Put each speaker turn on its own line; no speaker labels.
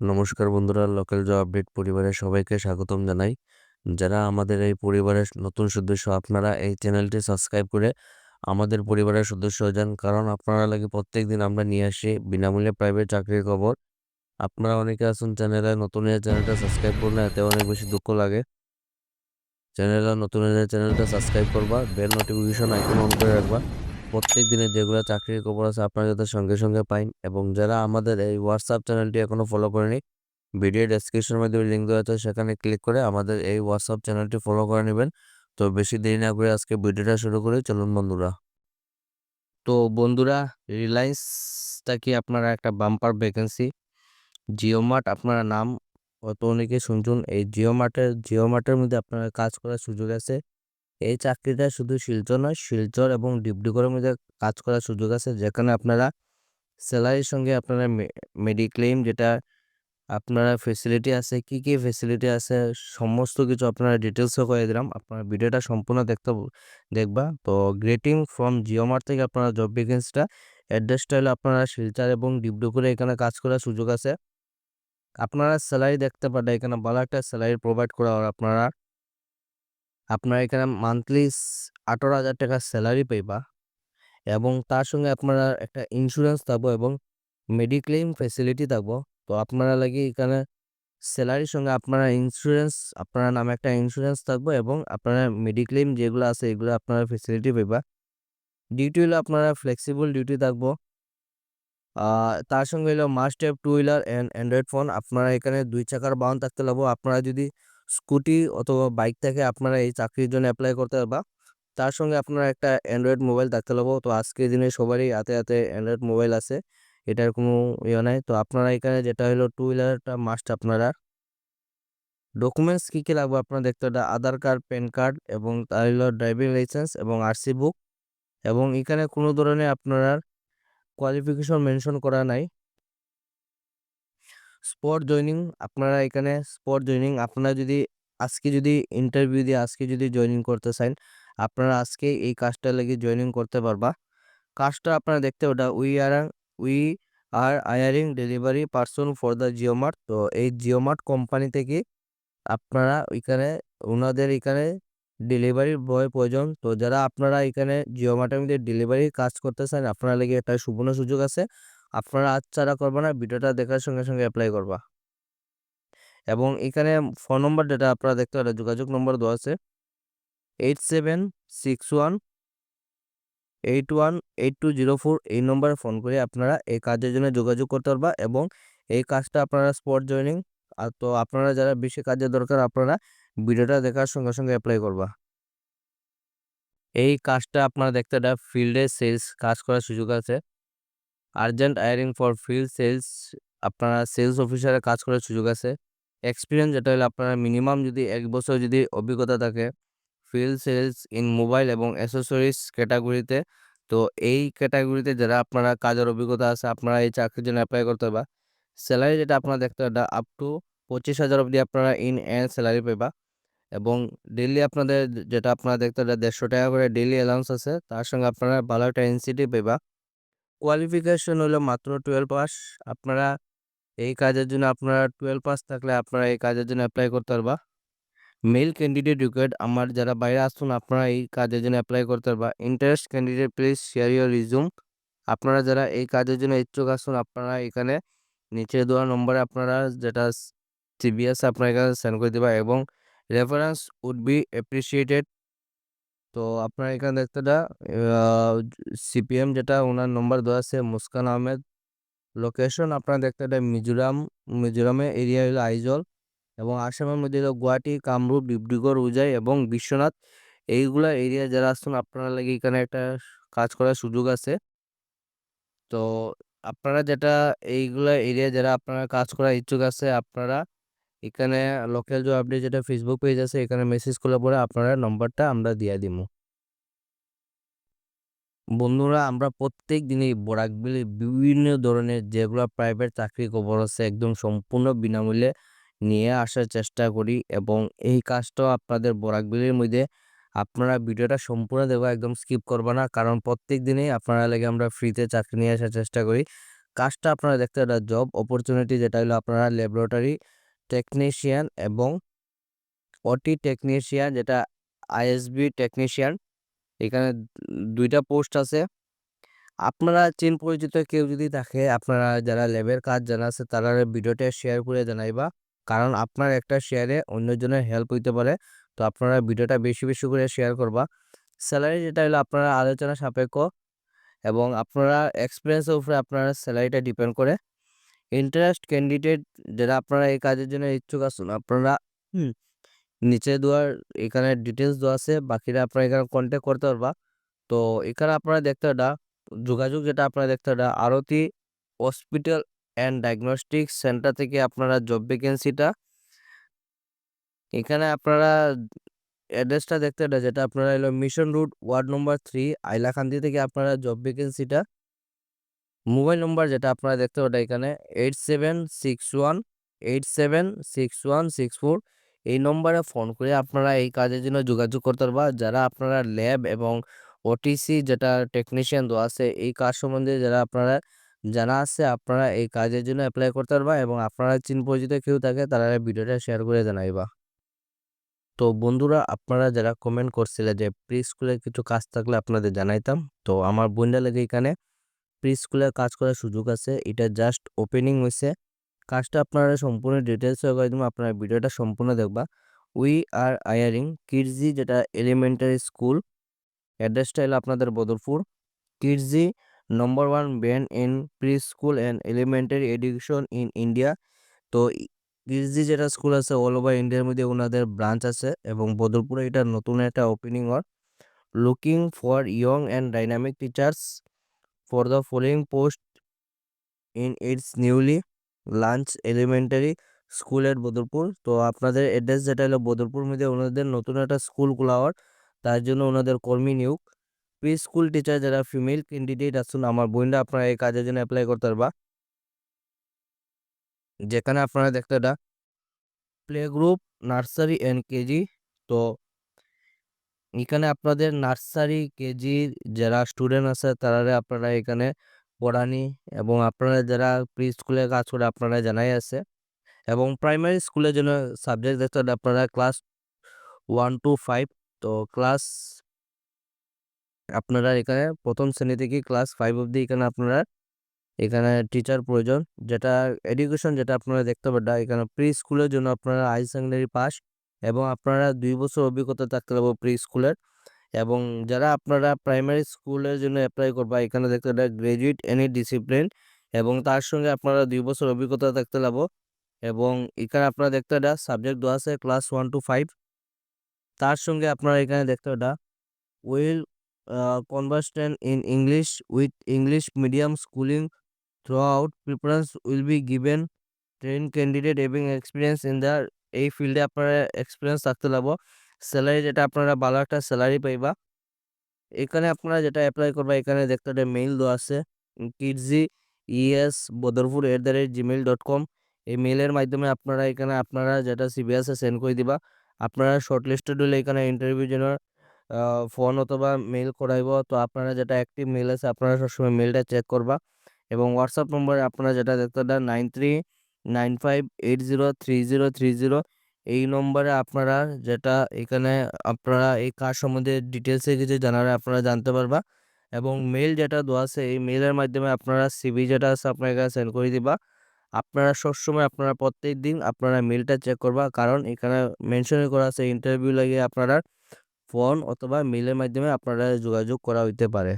নমস্কার বন্ধুরা local job update পরিবারের সবাইকে স্বাগতম জানাই। যারা আমাদের এই পরিবারের নতুন সদস্য, আপনারা এই চ্যানেলটি সাবস্ক্রাইব করে আমাদের পরিবারের সদস্য হয়ে যান। কারণ আপনারা লাগে প্রত্যেক দিন আমরা নিয়ে আসি বিনামূল্যে প্রাইভেট চাকরির খবর। আপনারা অনেকে আছেন চ্যানেলে নতুন হয়ে চ্যানেলটা সাবস্ক্রাইব করলে এতে অনেক বেশি দুঃখ লাগে। চ্যানেলে নতুন চ্যানেলটা সাবস্ক্রাইব করবা বেল নোটিফিকেশন আইকন অন করে রাখবা। প্রত্যেক দিনে যেগুলো চাকরির খবর আছে আপনারা যাতে সঙ্গে সঙ্গে পাইন এবং যারা আমাদের এই হোয়াটসঅ্যাপ চ্যানেলটি এখনও ফলো করেনি, ভিডিও ডেসক্রিপশনের মাধ্যমে লিঙ্ক দেওয়া আছে, সেখানে ক্লিক করে আমাদের এই হোয়াটসঅ্যাপ চ্যানেলটি ফলো করে নেবেন। তো বেশি দেরি না করে আজকে ভিডিওটা শুরু করি, চলুন বন্ধুরা। তো বন্ধুরা রিলায়েন্সটা কি আপনারা একটা বাম্পার ভ্যাকেন্সি জিও মার্ট আপনারা নাম অত অনেকে শুনছুন এই জিও মার্টের জিও মার্টের মধ্যে আপনারা কাজ করার সুযোগ আছে। এই চাকরিটা শুধু শিলচর নয়, শিলচর এবং ডিব্রুগড়ের মধ্যে কাজ করার সুযোগ আছে। যেখানে আপনারা স্যালারির সঙ্গে আপনারা মেডিক্লেম যেটা আপনারা ফেসিলিটি আছে, কি কি ফেসিলিটি আছে, সমস্ত কিছু আপনারা ডিটেলসও করে দিলাম। আপনারা ভিডিওটা সম্পূর্ণ দেখতে দেখবা। তো গ্রেটিং ফ্রম জিওমার থেকে আপনারা জব ভ্যাকেন্সিটা অ্যাড্রেসটা হলো আপনারা শিলচর এবং ডিব্রুগড়ে এখানে কাজ করার সুযোগ আছে। আপনারা স্যালারি দেখতে পারেন এখানে ভালো একটা স্যালারি প্রোভাইড করা হয় আপনারা। আপনারা এখানে মান্থলি আঠারো হাজার টাকা স্যালারি পাইবা এবং তার সঙ্গে আপনারা একটা ইন্স্যুরেন্স থাকব এবং মেডিক্লেম ফেসিলিটি থাকব। তো আপনারা লাগে এখানে স্যালারির সঙ্গে আপনারা ইন্স্যুরেন্স আপনার নামে একটা ইন্স্যুরেন্স থাকব এবং আপনারা মেডিক্লেম যেগুলো আছে এগুলো আপনারা ফেসিলিটি পাইবা। ডিউটি হলো আপনারা ফ্লেক্সিবল ডিউটি থাকব। তার সঙ্গে হলো must have two wheeler and android phone আপনারা এখানে দুই চাকার বাহন থাকতে লাগবো। আপনারা যদি স্কুটি অথবা বাইক থেকে আপনারা এই চাকরির জন্য অ্যাপ্লাই করতে পারবা। তার সঙ্গে আপনারা একটা অ্যান্ড্রয়েড মোবাইল থাকতে লাগবো তো আজকের দিনে সবারই হাতে হাতে অ্যান্ড্রয়েড মোবাইল আছে। এটার কোনো ইয়ে নাই। তো আপনারা এখানে যেটা হলো টু হুইলারটা মাস্ট আপনারা। ডকুমেন্টস কী কী লাগবে আপনারা দেখতে হবে আধার কার্ড প্যান কার্ড এবং তার হলো ড্রাইভিং লাইসেন্স এবং আরসি বুক এবং এখানে কোনো ধরনের আপনারা কোয়ালিফিকেশন মেনশন করা নাই। স্পট জয়নিং আপনারা এখানে স্পট জয়নিং আপনারা যদি আজকে যদি ইন্টারভিউ দিয়ে আজকে যদি জয়নিং করতে চান, আপনারা আজকে এই কাজটা লেগে জয়নিং করতে পারবা। কাজটা আপনারা দেখতে ওটা we are we are hiring delivery person for the JioMart তো এই জিওমার্ট কোম্পানি থেকে আপনারা এখানে ওনাদের এখানে ডেলিভারির বয় প্রয়োজন। তো যারা আপনারা এখানে জিওমার্টের মধ্যে ডেলিভারি কাজ করতে চান, আপনারা লেগে একটা সুবর্ণ সুযোগ আছে। আপনারা আজ ছাড়া করবা না, ভিডিওটা দেখার সঙ্গে সঙ্গে অ্যাপ্লাই করবা। এবং এখানে ফোন নম্বর যেটা আপনারা দেখতে পারেন, যোগাযোগ নম্বর দেওয়া আছে eight seven six one eight one eight two zero four এই নম্বরে ফোন করে আপনারা এই কাজের জন্য যোগাযোগ করতে পারবা এবং এই কাজটা আপনারা স্পট জয়নিং আর তো আপনারা যারা বেশি কাজের দরকার, আপনারা ভিডিওটা দেখার সঙ্গে সঙ্গে অ্যাপ্লাই করবা। এই কাজটা আপনারা দেখতে এটা ফিল্ডে সেলস কাজ করার সুযোগ আছে। Urgent hiring for field sales আপনারা সেলস অফিসারে কাজ করার সুযোগ আছে। এক্সপিরিয়েন্স যেটা হলো, আপনারা মিনিমাম যদি এক বছর যদি অভিজ্ঞতা থাকে ফিল্ড সেলস ইন মোবাইল এবং অ্যাসেসরিজ ক্যাটাগরিতে তো এই ক্যাটাগরিতে যারা আপনারা কাজের অভিজ্ঞতা আছে, আপনারা এই চাকরির জন্য অ্যাপ্লাই করতে পারবা। স্যালারি যেটা আপনারা দেখতে পারবা আপ টু পঁচিশ হাজার অবধি আপনারা ইন অ্যান্ড স্যালারি পাবা এবং ডেলি আপনাদের যেটা আপনারা দেখতে পারবেন দেড়শো টাকা করে ডেলি অ্যালাউন্স আছে, তার সঙ্গে আপনারা ভালো একটা এনসিটি পাবা কোয়ালিফিকেশন হলো মাত্র টুয়েলভ পাস আপনারা এই কাজের জন্য আপনারা টুয়েলভ পাস থাকলে আপনারা এই কাজের জন্য অ্যাপ্লাই করতে পারবা। মেল ক্যান্ডিডেট রিকোয়ার্ড আমার যারা বাইরে আসুন, আপনারা এই কাজের জন্য অ্যাপ্লাই করতে পারবা। Interest candidate please share your resume আপনারা যারা এই কাজের জন্য ইচ্ছুক আসুন, আপনারা এখানে নিচে দেওয়া নম্বরে আপনারা যেটা সিবিএস আপনারা এখানে সেন্ড করে দেবা এবং রেফারেন্স উড বি অ্যাপ্রিসিয়েটেড তো আপনার এখানে দেখতে সিপিএম যেটা ওনার নম্বর দেওয়া আছে, মুস্কান আহমেদ লোকেশন আপনার দেখতে মিজোরাম মিজোরামে এরিয়া হলো আইজল এবং আসামের মধ্যে হলো গুয়াহাটি, কামরূপ, ডিব্রুগড়, উজাই এবং বিশ্বনাথ। এইগুলা এরিয়া যারা আসছেন, আপনারা লাগে এখানে একটা কাজ করার সুযোগ আছে। তো আপনারা যেটা, এইগুলা এরিয়া যারা আপনারা কাজ করার ইচ্ছুক আছে, আপনারা এখানে লোকাল জব আপডেট যেটা ফেসবুক পেজ আছে, এখানে মেসেজ করলে পরে আপনারা নম্বরটা আমরা দিয়ে দিব বন্ধুরা, আমরা প্রত্যেক দিনই বরাকবিলে বিভিন্ন ধরনের যেগুলো প্রাইভেট চাকরি খবর আছে, একদম সম্পূর্ণ বিনামূল্যে নিয়ে আসার চেষ্টা করি এবং এই কাজটাও আপনাদের বরাকবিলের মধ্যে আপনারা ভিডিওটা সম্পূর্ণ দেবো একদম স্কিপ করব না। কারণ প্রত্যেক দিনেই আপনারা লাগে আমরা ফ্রিতে চাকরি নিয়ে আসার চেষ্টা করি। কাজটা আপনারা দেখতে একটা জব অপরচুনিটি যেটা হলো আপনারা ল্যাবরেটরি টেকনিশিয়ান এবং অটি টেকনিশিয়ান যেটা আইএসবি টেকনিশিয়ান এখানে দুইটা পোস্ট আছে। আপনারা চেন পরিচিত কেউ যদি থাকে, আপনারা যারা ল্যাবের কাজ জানা আছে, তারা ভিডিওটা শেয়ার করে জানাইবা। কারণ আপনার একটা শেয়ারে অন্যজনের হেল্প হইতে পারে, তো আপনারা ভিডিওটা বেশি বেশি করে শেয়ার করবা। স্যালারি যেটা হলো আপনারা আলোচনা সাপেক্ষ এবং আপনারা এক্সপিরিয়েন্সের উপরে আপনারা স্যালারিটা ডিপেন্ড করে। ইন্টারেস্ট ক্যান্ডিডেট যারা আপনারা এই কাজের জন্য ইচ্ছুক আসুন আপনারা নিচে দেওয়ার, এখানে ডিটেলস দেওয়া আছে, বাকিরা আপনারা এখানে কন্ট্যাক্ট করতে পারবা। তো এখানে আপনারা দেখতে এটা যোগাযোগ যেটা আপনারা দেখতে এটা Aarti hospital and diagnostic centre থেকে আপনারা জব ভ্যাকেন্সিটা এখানে আপনারা অ্যাড্রেসটা দেখতে এটা যেটা আপনারা এলো mission route ward number three Hailakandi থেকে আপনারা জব ভ্যাকেন্সিটা মোবাইল নম্বর যেটা আপনারা দেখতে পাবেন এখানে eight seven six one eight seven six one six four এই নম্বরে ফোন করে আপনারা এই কাজের জন্য যোগাযোগ করতে পারবা। যারা আপনারা ল্যাব এবং ওটিসি যেটা টেকনিশিয়ান দেওয়া আছে, এই কাজ সম্বন্ধে যারা আপনারা জানা আছে, আপনারা এই কাজের জন্য অ্যাপ্লাই করতে পারবা এবং আপনারা চিন পরিচিত কেউ থাকে, তারা ভিডিওটা শেয়ার করে জানাইবা। তো বন্ধুরা, আপনারা যারা কমেন্ট করছিলেন যে প্রি স্কুলের কিছু কাজ থাকলে আপনাদের জানাইতাম। তো আমার বোনরা লেগে এখানে। প্রি স্কুলের কাজ করার সুযোগ আছে। এটা জাস্ট ওপেনিং হয়েছে কাজটা আপনারা সম্পূর্ণ ডিটেলস করে দেবো আপনারা ভিডিওটা সম্পূর্ণ দেখবা। উই আর আয়ারিং কিডজি যেটা এলিমেন্টারি স্কুল অ্যাড্রেসটা হলো আপনাদের Badarpur. Kidzee number one band in preschool and elementary education in India তো কিডজি যেটা স্কুল আছে অল ওভার ইন্ডিয়ার মধ্যে ওনাদের ব্রাঞ্চ আছে এবং বদরপুরে এটা নতুন একটা ওপেনিং হয় looking for young and dynamic teachers for the following post in its newly launch elementary school at Badarpur তো আপনাদের অ্যাড্রেস যেটা হলো বদরপুর মধ্যে ওনাদের নতুন একটা স্কুল খোলা হওয়ার, তার জন্য ওনাদের কর্মী নিয়োগ। প্রি স্কুল টিচার যারা ফিমেল ক্যান্ডিডেট আছেন, আমার বোনরা আপনারা এই কাজের জন্য অ্যাপ্লাই করতে পারবা। যেখানে আপনারা দেখতে play group nursery and KG তো এখানে আপনাদের নার্সারি, কেজি যারা স্টুডেন্ট আছে তারা আপনারা এখানে পড়ানি এবং আপনারা যারা প্রি স্কুলে কাজ করে আপনারা জানাই আছে এবং প্রাইমারি স্কুলের জন্য সাবজেক্ট দেখতে আপনারা ক্লাস ওয়ান টু ফাইভ, তো ক্লাস আপনারা এখানে প্রথম শ্রেণি থেকে ক্লাস ফাইভ অবধি এখানে আপনারা এখানে টিচার প্রয়োজন। যেটা এডুকেশন যেটা আপনারা দেখতে পাবেন এখানে প্রি স্কুলের জন্য আপনারা হাই সেকেন্ডারি পাস এবং আপনারা দুই বছর অভিজ্ঞতা থাকতে হবে প্রি স্কুলের এবং যারা আপনারা প্রাইমারি স্কুলের জন্য অ্যাপ্লাই করবা এখানে দেখতে পাবেন গ্রাজুয়েট এনি ডিসিপ্লিন এবং তার সঙ্গে আপনারা দুই বছর অভিজ্ঞতা থাকতে লাগবো এবং এখানে আপনারা দেখতে পাবেন সাবজেক্ট দেওয়া আছে ক্লাস ওয়ান টু ফাইভ তার সঙ্গে আপনারা এখানে দেখতে পাবেন will conversant in English with English medium schooling throughout preference will be given train candidate এবং এক্সপিরিয়েন্স ইন দ্য এই ফিল্ডে আপনারা এক্সপিরিয়েন্স থাকতে লাগবো। স্যালারি যেটা আপনারা ভালো একটা স্যালারি পাইবা। এখানে আপনারা যেটা অ্যাপ্লাই করবা, এখানে দেখতে একটা মেইল দেওয়া আছে। Kidzee ES Badarpur at the rate gmail dot com এই মেইলের মাধ্যমে আপনারা এখানে, আপনারা যেটা সিবিএসে সেন্ড করে দিবা। আপনারা শর্ট লিস্টেড হলে এখানে ইন্টারভিউ জন্য ফোন অথবা মেইল করাইব। তো আপনারা যেটা অ্যাক্টিভ মেইল আছে, আপনারা সবসময় মেইলটা চেক করবা। এবং হোয়াটসঅ্যাপ নম্বরে আপনারা যেটা দেখতে nine three nine five eight zero three zero three zero. এই নম্বরে আপনারা যেটা এখানে আপনারা এই কাজ সম্বন্ধে ডিটেলসে কিছু জানার আপনারা জানতে পারবা। এবং মেল যেটা দেওয়া আছে, এই মেলের মাধ্যমে আপনারা সিবি যেটা আছে আপনার সেন্ড করে দিবা। আপনারা সবসময় আপনারা প্রত্যেক দিন আপনারা মেলটা চেক করবা। কারণ এখানে মেনশন করা আছে ইন্টারভিউ লাগিয়ে আপনারা ফোন অথবা মেলের মাধ্যমে আপনারা যোগাযোগ করা হইতে পারে।